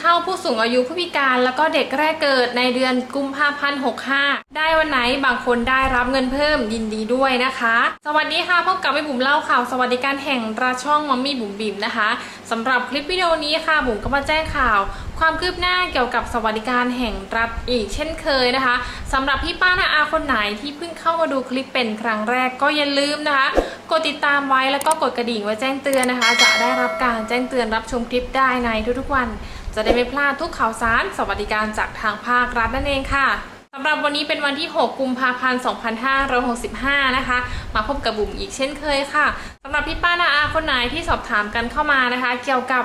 เข้าผู้สูงอายุผู้พิการ แล้วก็เด็กแรกเกิดในเดือนกุมภาพันธ์65 ได้วันไหนบางคนได้รับเงินเพิ่มยินดีด้วยนะคะ สวัสดีค่ะพบกับแม่บุ๋มเล่าข่าวสวัสดิการแห่งราช่องมัมมี่บุ๋มบิ๋มนะคะสำหรับคลิปวิดีโอนี้ค่ะบุ๋มก็มาแจ้งข่าว ความคืบหน้าเกี่ยวกับสวัสดิการแห่งรัฐอีกเช่นเคยนะคะสำหรับพี่ป้านาอาคนไหนที่เพิ่งเข้ามาดูคลิปเป็นครั้งแรกก็อย่าลืมนะคะ กดติดตามไว้แล้วก็กดกระดิ่งไว้แจ้งเตือนนะคะ จะได้รับการแจ้งเตือนรับชมคลิปได้ในทุกๆวัน จะได้ไม่พลาดทุกข่าวสาร สวัสดิการจากทางภาครัฐนั่นเองค่ะสำหรับวันนี้เป็นวันที่ 6 กุมภาพันธ์ 2565 นะคะ มาพบกับบุ๋มอีกเช่นเคยค่ะสำหรับพี่ป้านาอาคนไหนที่สอบถามกันเข้ามานะคะ เกี่ยวกับ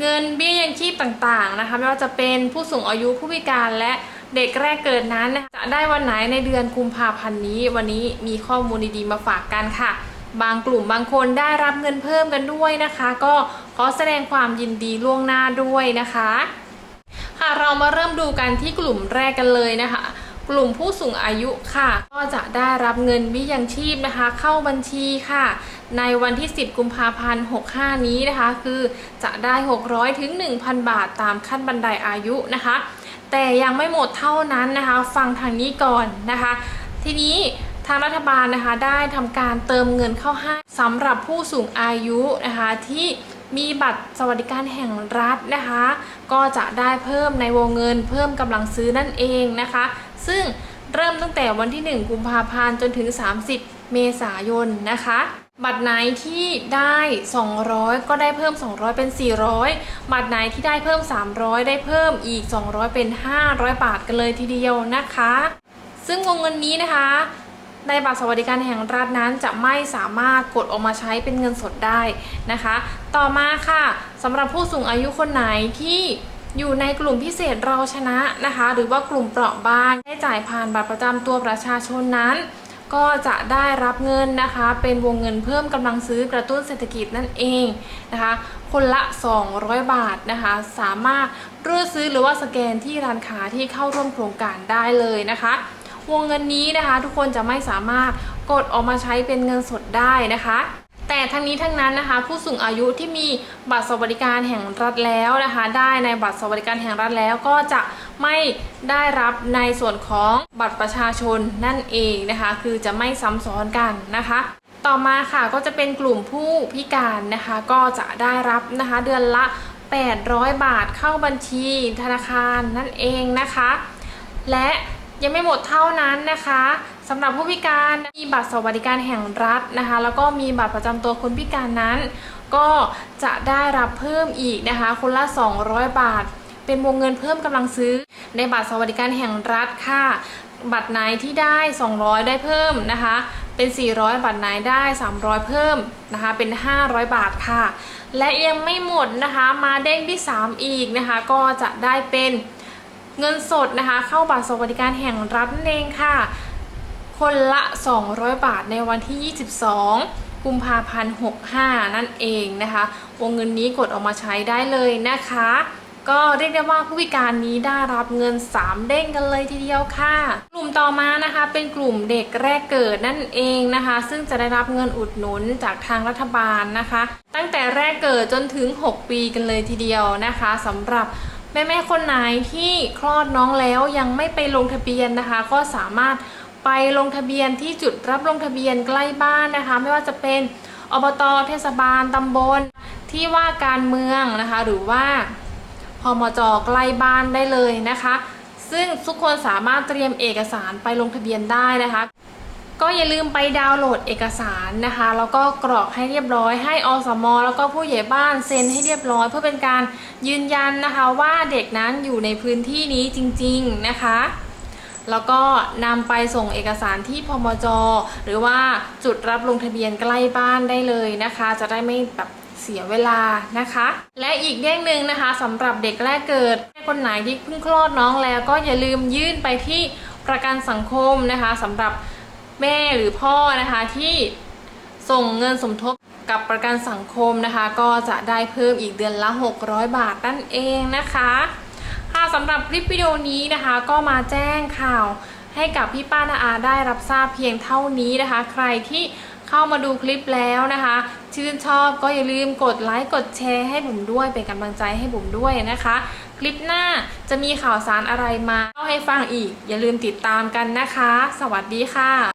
เงินเบี้ยยังชีพต่างๆนะคะ ไม่ว่าจะเป็นผู้สูงอายุผู้พิการและเด็กแรกเกิดนั้นจะได้วันไหนในเดือนกุมภาพันธ์นี้ วันนี้มีข้อมูลดีๆมาฝากกันค่ะ บางกลุ่มบางคนได้รับเงินเพิ่มกันด้วยนะคะ ก็ อแสดงความยินดีล่วงหน้าด้วยนะคะค่ะเรามาเริ่มดูกันที่กลุ่มแรกกันเลยนะคะ กลุ่มผู้สูงอายุค่ะ ก็จะได้รับเงินวิยังชีพนะคะ เข้าบัญชีค่ะ ในวันที่ 10 กุมภาพันธ์ 65 นี้นะคะ คือจะได้ 600 ถึง 1,000 บาทตามขั้นบันไดอายุนะคะ แต่ยังไม่หมดเท่านั้นนะคะ ฟังทางนี้ก่อนนะคะ ทีนี้ทางรัฐบาลนะคะได้ทำการเติมเงินเข้าให้สำหรับผู้สูงอายุนะคะที่ มีบัตรสวัสดิการแห่งรัฐนะคะ ก็จะได้เพิ่มในวงเงิน เพิ่มกำลังซื้อนั่นเองนะคะ ซึ่งเริ่มตั้งแต่วันที่ 1 กุมภาพันธ์จนถึง 30 เมษายนนะคะ บัตรไหนที่ได้ 200 ก็ได้เพิ่ม 200 เป็น 400 บัตรไหนที่ได้เพิ่ม 300 ได้เพิ่มอีก 200 เป็น 500 บาทกันเลยทีเดียวนะคะ ซึ่งวงเงินนี้นะคะ ในบัตรสวัสดิการแห่งรัฐนั้นจะไม่สามารถกดออกมาใช้เป็นเงินสดได้นะคะ ต่อมาค่ะสำหรับผู้สูงอายุคนไหนที่อยู่ในกลุ่มพิเศษเราชนะนะคะ หรือว่ากลุ่มเปราะบางได้จ่ายผ่านบัตรประจำตัวประชาชนนั้น ก็จะได้รับเงินนะคะ เป็นวงเงินเพิ่มกำลังซื้อกระตุ้นเศรษฐกิจนั่นเองนะคะ คนละ 200 บาทนะคะ สามารถรูดซื้อหรือว่าสแกนที่ร้านค้าที่เข้าร่วมโครงการได้เลยนะคะ วงเงินนี้นะคะ ทุกคนจะไม่สามารถกดออกมาใช้เป็นเงินสดได้นะคะแต่ทั้งนี้ทั้งนั้นนะคะ ผู้สูงอายุที่มีบัตรสวัสดิการแห่งรัฐแล้วนะคะ ได้ในบัตรสวัสดิการแห่งรัฐแล้วก็จะไม่ได้รับในส่วนของบัตรประชาชนนั่นเองนะคะ คือจะไม่ซ้ำซ้อนกันนะคะ ต่อมาค่ะก็จะเป็นกลุ่มผู้พิการนะคะ ก็จะได้รับนะคะเดือนละ 800 บาทเข้าบัญชีธนาคารนั่นเองนะคะ และ ยังไม่หมดเท่านั้นนะคะสำหรับผู้พิการมีบัตรสวัสดิการแห่งรัฐนะคะ แล้วก็มีบัตรประจำตัวคนพิการนั้น ก็จะได้รับเพิ่มอีกนะคะ คนละ 200 บาท เป็นวงเงินเพิ่มกำลังซื้อ ในบัตรสวัสดิการแห่งรัฐค่ะ บัตรไหนที่ได้ 200 ได้เพิ่มนะคะ เป็น 400 บัตรไหนได้ 300 เพิ่มนะคะ เป็น 500 บาทค่ะ และยังไม่หมดนะคะ มาเด้งที่ 3 อีกนะคะ ก็จะได้เป็น เงินสดนะคะ เข้าบัตรสวัสดิการแห่งรัฐนั่นเองค่ะ คนละ 200 บาทในวันที่ 22 กุมภาพันธ์65 นั่นเองนะคะ วงเงินนี้กดออกมาใช้ได้เลยนะคะ ก็เรียกได้ว่าผู้พิการนี้ได้รับเงิน 3 เด้งกันเลยทีเดียวค่ะ กลุ่มต่อมานะคะเป็นกลุ่มเด็กแรกเกิดนั่นเองนะคะ ซึ่งจะได้รับเงินอุดหนุนจากทางรัฐบาลนะคะ ตั้งแต่แรกเกิดจนถึง 6 ปีกันเลยทีเดียวนะคะสำหรับ แม่แม่ๆคนไหนที่คลอดน้องแล้วยังไม่ไปลงทะเบียนนะคะ ก็สามารถไปลงทะเบียนที่จุดรับลงทะเบียนใกล้บ้านนะคะ ไม่ว่าจะเป็นอบตเทศบาลตำบล ที่ว่าการเมืองนะคะ หรือว่าพมจใกล้บ้านได้เลยนะคะ ซึ่งทุกคนสามารถเตรียมเอกสารไปลงทะเบียนได้นะคะ ก็อย่าลืมไปดาวน์โหลดเอกสารนะคะ แล้วก็กรอกให้เรียบร้อย ให้อสม แล้วก็ผู้ใหญ่บ้านเซ็นให้เรียบร้อย เพื่อเป็นการยืนยันนะคะว่าเด็กนั้นอยู่ในพื้นที่นี้จริง ๆนะคะแล้วก็นำไปส่งเอกสารที่พมจ หรือว่าจุดรับลงทะเบียนใกล้บ้านได้เลยนะคะ จะได้ไม่แบบเสียเวลานะคะ และอีกเด้งหนึ่งนะคะสำหรับเด็กแรกเกิด คนไหนที่เพิ่งคลอดน้องแล้วก็อย่าลืมยื่นไปที่ประกันสังคมนะคะสำหรับ แม่หรือพ่อนะคะที่ส่งเงินสมทบกับประกันสังคมนะคะ ก็จะได้เพิ่มอีกเดือนละ 600 บาทนั่นเองนะคะค่ะสำหรับคลิปวิดีโอนี้นะคะ ก็มาแจ้งข่าวให้กับพี่ป้านาอาได้รับทราบเพียงเท่านี้นะคะ ใครที่เข้ามาดูคลิปแล้วนะคะ ชื่นชอบก็อย่าลืมกดไลค์กดแชร์ให้บุ๋มด้วยเป็นกำลังใจให้บุ๋มด้วยนะคะ คลิปหน้าจะมีข่าวสารอะไรมาเล่าให้ฟังอีก อย่าลืมติดตามกันนะคะ สวัสดีค่ะ